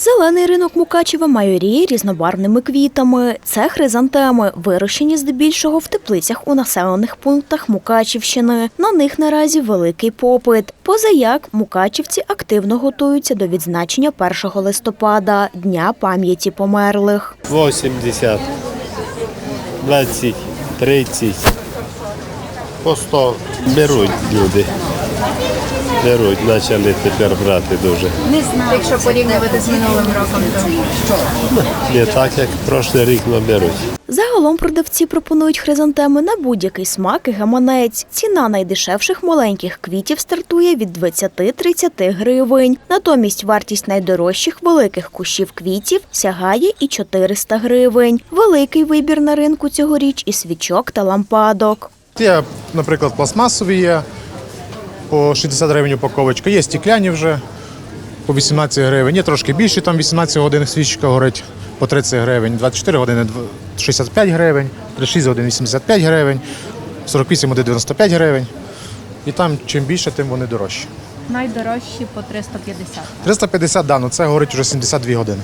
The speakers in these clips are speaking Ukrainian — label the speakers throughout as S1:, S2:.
S1: Зелений ринок Мукачева майоріє різнобарвними квітами. Це хризантеми, вирощені здебільшого в теплицях у населених пунктах Мукачівщини. На них наразі великий попит. Позаяк мукачівці активно готуються до відзначення 1 листопада Дня пам'яті померлих.
S2: 80, 20, 30, по 100 беруть люди. Беруть, почали тепер брати дуже.
S3: Не знаю. Якщо порівнювати з минулим роком, то
S2: Не так, як прошлий рік, але беруть.
S1: Загалом продавці пропонують хризантеми на будь-який смак і гаманець. Ціна найдешевших маленьких квітів стартує від 20-30 гривень. Натомість вартість найдорожчих великих кущів квітів сягає і 400 гривень. Великий вибір на ринку цьогоріч і свічок та лампадок.
S4: Є, наприклад, пластмасові є по 60 гривень упаковочка, є стекляні вже по 18 гривень, є трошки більші, там 18 годин свічка горить по 30 гривень, 24 години 65 гривень, 36 годин 85 гривень, 48 годин 95 гривень. І там чим більше, тим вони дорожчі.
S3: найдорожчі по 350.
S4: 350 да, ну це горить вже 72 години.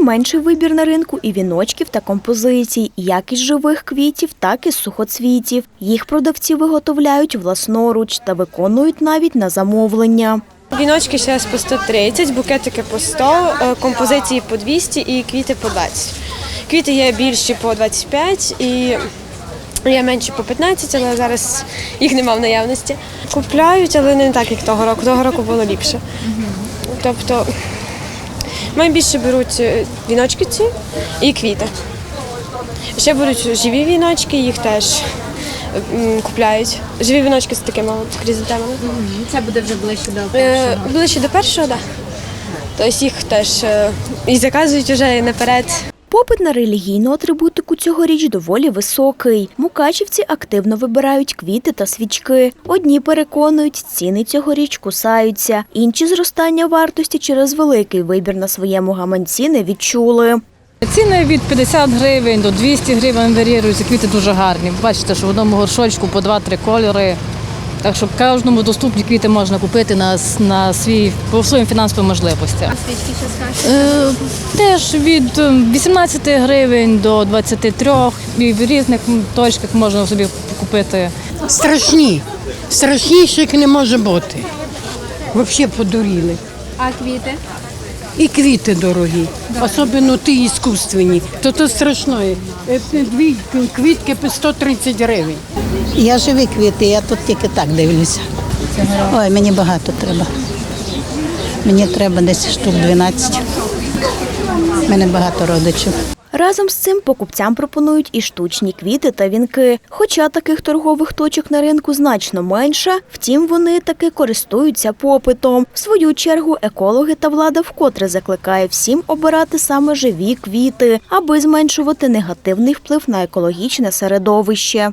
S1: Менший вибір на ринку і віночків та композицій, як із живих квітів, так і з сухоцвітів. Їх продавці виготовляють власноруч та виконують навіть на замовлення.
S5: Віночки зараз по 130, букетики по 100, е, композиції по 200 і квіти по 20. Квіти є більші по 25 і є менші по 15, але зараз їх нема в наявності. Купляють, але не так, як того року. Того року було ліпше. Тобто найбільше беруть е, віночки ці і квіти. Ще беруть живі віночки, їх теж купляють. Живі віночки з такими от.
S3: Це буде вже ближче до
S5: першого? Ближче до першого, так. Тобто їх теж е, і заказують вже наперед.
S1: Попит на релігійну атрибутику цьогоріч доволі високий. Мукачівці активно вибирають квіти та свічки. Одні переконують, ціни цьогоріч кусаються, інші зростання вартості через великий вибір на своєму гаманці не відчули.
S6: Ціни від 50 гривень до 200 гривень варіюються, квіти дуже гарні. Бачите, що в одному горшочку по 2-3 кольори. Так що кожному доступні квіти можна купити на, на свій, по своїм фінансовим можливостям.
S3: свічки що скажете?
S6: Е, теж від е, 18 гривень до 23 і в різних точках можна собі купити.
S7: Страшні. Страшніших не може бути. Взагалі подуріли.
S3: А квіти?
S7: І квіти дорогі, особливо ті іскусственні. То то страшно. Е, Дві квітки по 130 гривень.
S8: Я живі квіти, я тут тільки так дивлюся. Ой, мені багато треба. Мені треба десь штук 12. У мене багато родичів.
S1: Разом з цим покупцям пропонують і штучні квіти та вінки. Хоча таких торгових точок на ринку значно менше, втім вони таки користуються попитом. В свою чергу екологи та влада вкотре закликає всім обирати саме живі квіти, аби зменшувати негативний вплив на екологічне середовище.